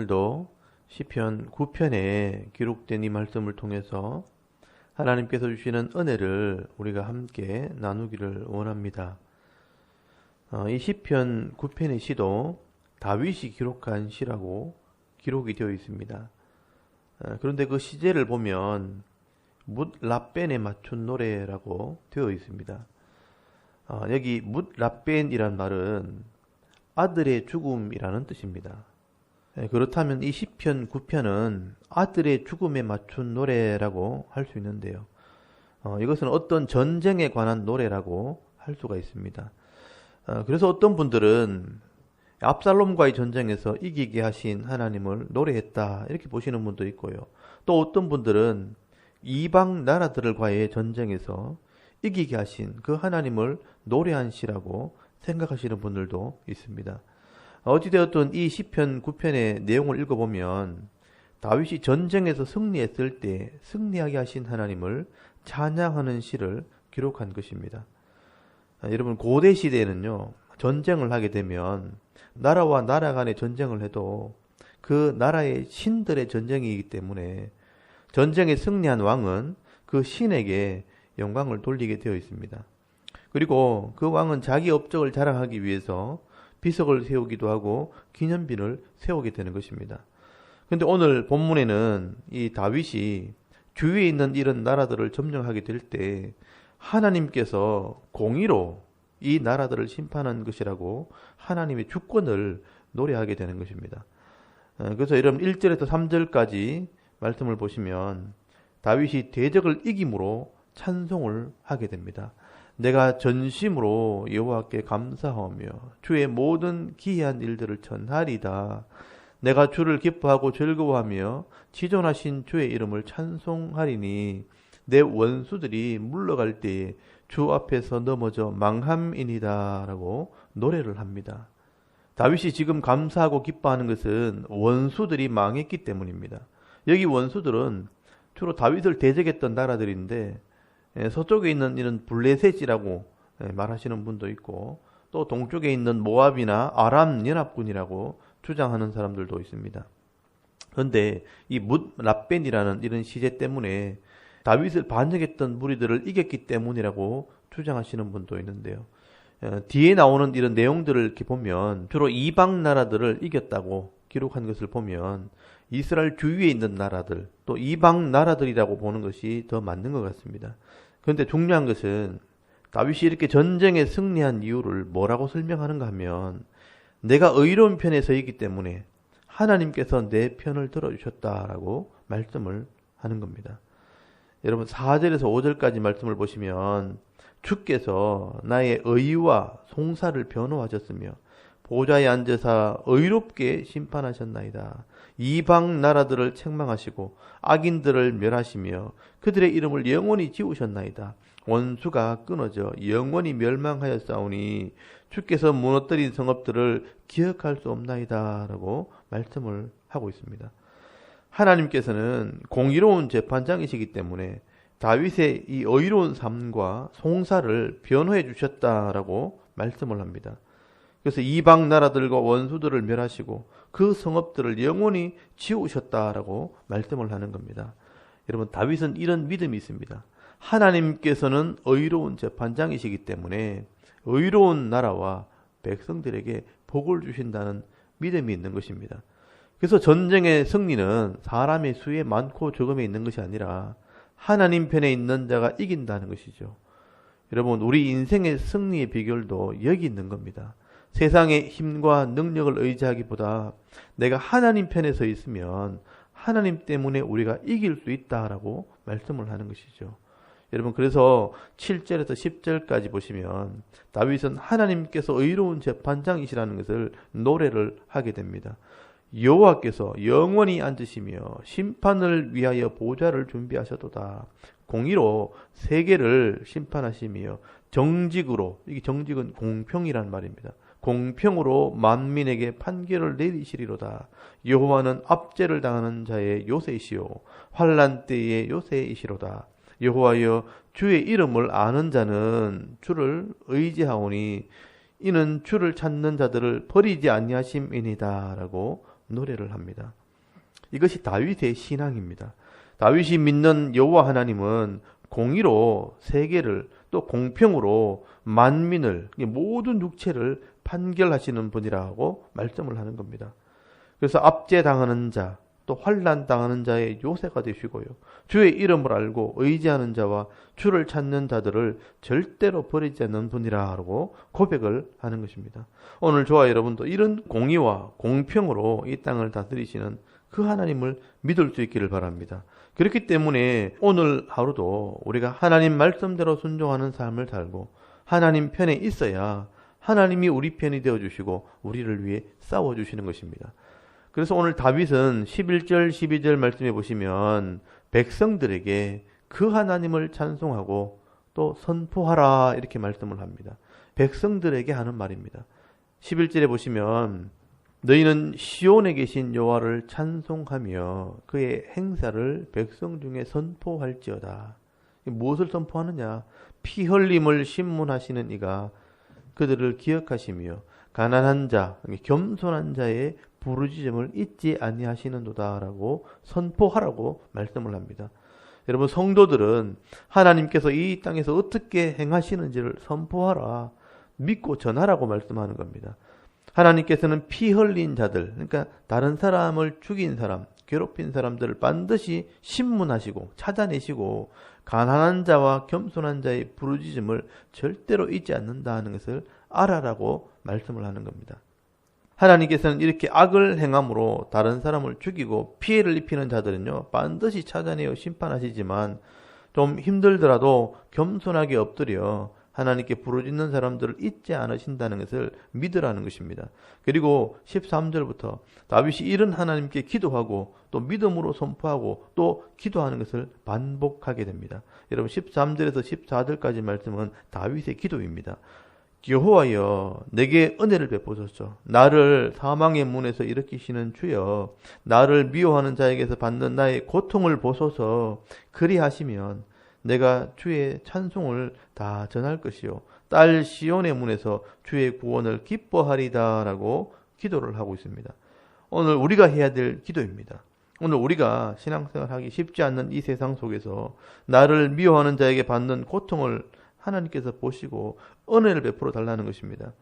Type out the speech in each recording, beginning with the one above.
오늘도 시편 9편에 기록된 이 말씀을 통해서 하나님께서 주시는 은혜를 우리가 함께 나누기를 원합니다. 어, 이 시편 9편의 시도 다윗이 기록한 시라고 기록이 되어 있습니다. 어, 그런데 그 시제를 보면 묻 라벤에 맞춘 노래라고 되어 있습니다. 어, 여기 묻 라벤이란 말은 아들의 죽음이라는 뜻입니다. 예, 그렇다면 이 시편 9편은 아들의 죽음에 맞춘 노래라고 할 수 있는데요. 어, 이것은 어떤 전쟁에 관한 노래라고 할 수가 있습니다. 어, 그래서 어떤 분들은 압살롬과의 전쟁에서 이기게 하신 하나님을 노래했다 이렇게 보시는 분도 있고요. 또 어떤 분들은 이방 나라들과의 전쟁에서 이기게 하신 그 하나님을 노래한 시라고 생각하시는 분들도 있습니다. 어찌되었든 이 시편 9편의 내용을 읽어보면 다윗이 전쟁에서 승리했을 때 승리하게 하신 하나님을 찬양하는 시를 기록한 것입니다. 아, 여러분 고대 시대에는요 전쟁을 하게 되면 나라와 나라 간의 전쟁을 해도 그 나라의 신들의 전쟁이기 때문에 전쟁에 승리한 왕은 그 신에게 영광을 돌리게 되어 있습니다. 그리고 그 왕은 자기 업적을 자랑하기 위해서 비석을 세우기도 하고 기념비를 세우게 되는 것입니다. 근데 오늘 본문에는 이 다윗이 주위에 있는 이런 나라들을 점령하게 될 때 하나님께서 공의로 이 나라들을 심판한 것이라고 하나님의 주권을 노래하게 되는 것입니다. 어, 그래서 여러분 1절에서 3절까지 말씀을 보시면 다윗이 대적을 이김으로 찬송을 하게 됩니다. 내가 전심으로 여호와께 감사하며 주의 모든 기이한 일들을 전하리다. 내가 주를 기뻐하고 즐거워하며 지존하신 주의 이름을 찬송하리니 내 원수들이 물러갈 때에 주 앞에서 넘어져 망함이니다라고 노래를 합니다. 다윗이 지금 감사하고 기뻐하는 것은 원수들이 망했기 때문입니다. 여기 원수들은 주로 다윗을 대적했던 나라들인데 예, 서쪽에 있는 이런 블레셋이라고 예, 말하시는 분도 있고 또 동쪽에 있는 모압이나 아람 연합군이라고 주장하는 사람들도 있습니다. 그런데 이묻 라벤이라는 이런 시제 때문에 다윗을 반역했던 무리들을 이겼기 때문이라고 주장하시는 분도 있는데요. 어, 뒤에 나오는 이런 내용들을 이렇게 보면 주로 이방 나라들을 이겼다고 기록한 것을 보면 이스라엘 주위에 있는 나라들 또 이방 나라들이라고 보는 것이 더 맞는 것 같습니다. 그런데 중요한 것은 다윗이 이렇게 전쟁에 승리한 이유를 뭐라고 설명하는가 하면 내가 의로운 편에 서 있기 때문에 하나님께서 내 편을 들어주셨다라고 말씀을 하는 겁니다. 여러분 4절에서 5절까지 말씀을 보시면 주께서 나의 의와 송사를 변호하셨으며 보좌에 앉으사 의롭게 심판하셨나이다. 이방 나라들을 책망하시고 악인들을 멸하시며 그들의 이름을 영원히 지우셨나이다. 원수가 끊어져 영원히 멸망하였사오니 주께서 무너뜨린 성읍들을 기억할 수 없나이다 라고 말씀을 하고 있습니다. 하나님께서는 공의로운 재판장이시기 때문에 다윗의 이 의로운 삶과 송사를 변호해 주셨다라고 말씀을 합니다. 그래서 이방 나라들과 원수들을 멸하시고 그 성읍들을 영원히 지우셨다라고 말씀을 하는 겁니다. 여러분 다윗은 이런 믿음이 있습니다. 하나님께서는 의로운 재판장이시기 때문에 의로운 나라와 백성들에게 복을 주신다는 믿음이 있는 것입니다. 그래서 전쟁의 승리는 사람의 수에 많고 적음에 있는 것이 아니라 하나님 편에 있는 자가 이긴다는 것이죠. 여러분, 우리 인생의 승리의 비결도 여기 있는 겁니다. 세상의 힘과 능력을 의지하기보다 내가 하나님 편에 서 있으면 하나님 때문에 우리가 이길 수 있다라고 말씀을 하는 것이죠. 여러분 그래서 7절에서 10절까지 보시면 다윗은 하나님께서 의로운 재판장이시라는 것을 노래를 하게 됩니다. 여호와께서 영원히 앉으시며 심판을 위하여 보좌를 준비하셨도다. 공의로 세계를 심판하시며 정직으로 이게 정직은 공평이란 말입니다. 공평으로 만민에게 판결을 내리시리로다. 여호와는 압제를 당하는 자의 요새이시오. 환란 때의 요새이시로다. 여호와여 주의 이름을 아는 자는 주를 의지하오니 이는 주를 찾는 자들을 버리지 아니하심이니다라고 노래를 합니다. 이것이 다윗의 신앙입니다. 다윗이 믿는 여호와 하나님은 공의로 세계를 또 공평으로 만민을 모든 육체를 판결하시는 분이라고 말씀을 하는 겁니다. 그래서 압제당하는 자, 또 환란 당하는 자의 요새가 되시고요. 주의 이름을 알고 의지하는 자와 주를 찾는 자들을 절대로 버리지 않는 분이라고 고백을 하는 것입니다. 오늘 저와 여러분도 이런 공의와 공평으로 이 땅을 다스리시는 그 하나님을 믿을 수 있기를 바랍니다. 그렇기 때문에 오늘 하루도 우리가 하나님 말씀대로 순종하는 삶을 살고 하나님 편에 있어야 하나님이 우리 편이 되어 주시고 우리를 위해 싸워 주시는 것입니다. 그래서 오늘 다윗은 11절 12절 말씀해 보시면 백성들에게 그 하나님을 찬송하고 또 선포하라 이렇게 말씀을 합니다. 백성들에게 하는 말입니다. 11절에 보시면 너희는 시온에 계신 여호와를 찬송하며 그의 행사를 백성 중에 선포할지어다. 무엇을 선포하느냐? 피 흘림을 신문하시는 이가 그들을 기억하시며 가난한 자, 겸손한 자의 부르짖음을 잊지 아니하시는도다라고 선포하라고 말씀을 합니다. 여러분 성도들은 하나님께서 이 땅에서 어떻게 행하시는지를 선포하라, 믿고 전하라고 말씀하는 겁니다. 하나님께서는 피 흘린 자들, 그러니까 다른 사람을 죽인 사람, 괴롭힌 사람들을 반드시 신문하시고 찾아내시고 가난한 자와 겸손한 자의 부르짖음을 절대로 잊지 않는다는 것을 알아라고 말씀을 하는 겁니다. 하나님께서는 이렇게 악을 행함으로 다른 사람을 죽이고 피해를 입히는 자들은요, 반드시 찾아내어 심판하시지만 좀 힘들더라도 겸손하게 엎드려 하나님께 부르짖는 사람들을 잊지 않으신다는 것을 믿으라는 것입니다. 그리고 13절부터 다윗이 이런 하나님께 기도하고 또 믿음으로 선포하고 또 기도하는 것을 반복하게 됩니다. 여러분 13절에서 14절까지 말씀은 다윗의 기도입니다. 여호와여 내게 은혜를 베푸소서 나를 사망의 문에서 일으키시는 주여 나를 미워하는 자에게서 받는 나의 고통을 보소서 그리하시면 내가 주의 찬송을 다 전할 것이요 딸 시온의 문에서 주의 구원을 기뻐하리다 라고 기도를 하고 있습니다. 오늘 우리가 해야 될 기도입니다. 오늘 우리가 신앙생활 하기 쉽지 않는 이 세상 속에서 나를 미워하는 자에게 받는 고통을 하나님께서 보시고 은혜를 베풀어 달라는 것입니다.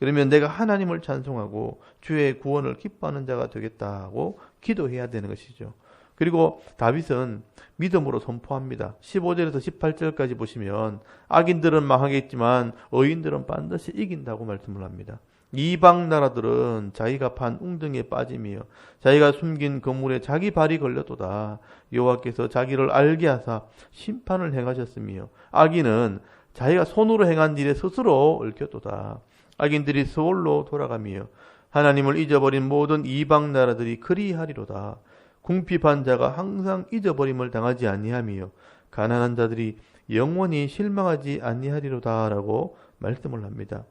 그러면 내가 하나님을 찬송하고 주의 구원을 기뻐하는 자가 되겠다고 기도해야 되는 것이죠. 그리고 다윗은 믿음으로 선포합니다. 15절에서 18절까지 보시면 악인들은 망하겠지만 의인들은 반드시 이긴다고 말씀을 합니다. 이방 나라들은 자기가 판 웅덩이에 빠짐이요. 자기가 숨긴 건물에 자기 발이 걸렸도다. 여호와께서 자기를 알게 하사 심판을 행하셨으며 악인은 자기가 손으로 행한 일에 스스로 얽혔도다. 악인들이 서울로 돌아가며 하나님을 잊어버린 모든 이방 나라들이 그리하리로다 궁핍한 자가 항상 잊어버림을 당하지 아니하며 가난한 자들이 영원히 실망하지 아니하리로다라고 말씀을 합니다.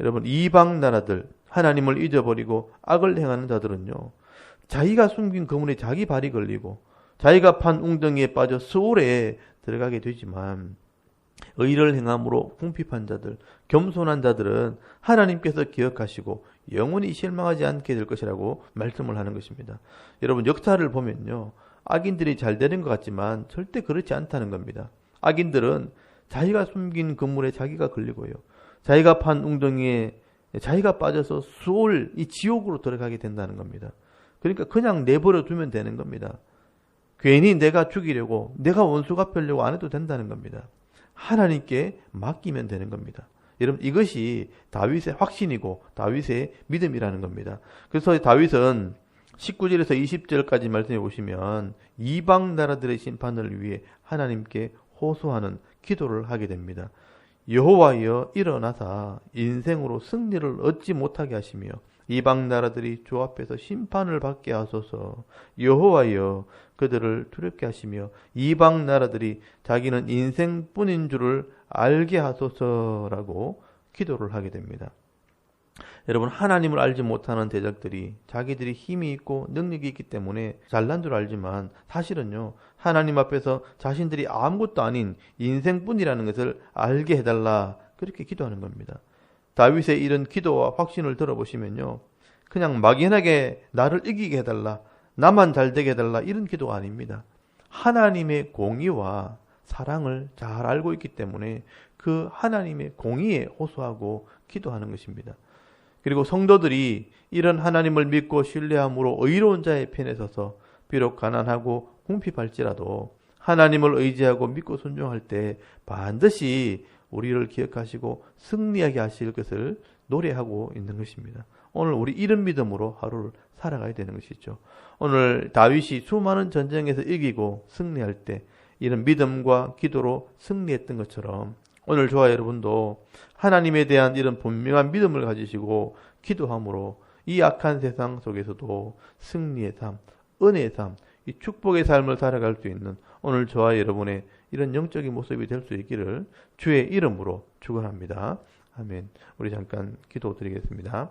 여러분 이방 나라들 하나님을 잊어버리고 악을 행하는 자들은요. 자기가 숨긴 거문에 자기 발이 걸리고 자기가 판 웅덩이에 빠져 소울에 들어가게 되지만 의를 행함으로 궁핍한 자들, 겸손한 자들은 하나님께서 기억하시고 영원히 실망하지 않게 될 것이라고 말씀을 하는 것입니다. 여러분 역사를 보면요. 악인들이 잘 되는 것 같지만 절대 그렇지 않다는 겁니다. 악인들은 자기가 숨긴 건물에 자기가 걸리고요. 자기가 판 웅덩이에 자기가 빠져서 수월 이 지옥으로 들어가게 된다는 겁니다. 그러니까 그냥 내버려 두면 되는 겁니다. 괜히 내가 죽이려고 내가 원수 갚으려고 안 해도 된다는 겁니다. 하나님께 맡기면 되는 겁니다. 여러분 이것이 다윗의 확신이고 다윗의 믿음이라는 겁니다. 그래서 다윗은 19절에서 20절까지 말씀해 보시면 이방 나라들의 심판을 위해 하나님께 호소하는 기도를 하게 됩니다. 여호와여 일어나사 인생으로 승리를 얻지 못하게 하시며 이방 나라들이 주 앞에서 심판을 받게 하소서. 여호와여 그들을 두렵게 하시며 이방 나라들이 자기는 인생뿐인 줄을 알게 하소서라고 기도를 하게 됩니다. 여러분 하나님을 알지 못하는 대적들이 자기들이 힘이 있고 능력이 있기 때문에 잘난 줄 알지만 사실은요 하나님 앞에서 자신들이 아무것도 아닌 인생뿐이라는 것을 알게 해달라 그렇게 기도하는 겁니다. 다윗의 이런 기도와 확신을 들어보시면요 그냥 막연하게 나를 이기게 해달라, 나만 잘 되게 해달라 이런 기도가 아닙니다. 하나님의 공의와 사랑을 잘 알고 있기 때문에 그 하나님의 공의에 호소하고 기도하는 것입니다. 그리고 성도들이 이런 하나님을 믿고 신뢰함으로 의로운 자의 편에 서서 비록 가난하고 궁핍할지라도 하나님을 의지하고 믿고 순종할 때 반드시 우리를 기억하시고 승리하게 하실 것을 노래하고 있는 것입니다. 오늘 우리 이런 믿음으로 하루를 살아가야 되는 것이죠. 오늘 다윗이 수많은 전쟁에서 이기고 승리할 때 이런 믿음과 기도로 승리했던 것처럼 오늘 저와 여러분도 하나님에 대한 이런 분명한 믿음을 가지시고 기도함으로 이 악한 세상 속에서도 승리의 삶, 은혜의 삶, 이 축복의 삶을 살아갈 수 있는 오늘 저와 여러분의 이런 영적인 모습이 될 수 있기를 주의 이름으로 축원합니다. 아멘. 우리 잠깐 기도 드리겠습니다.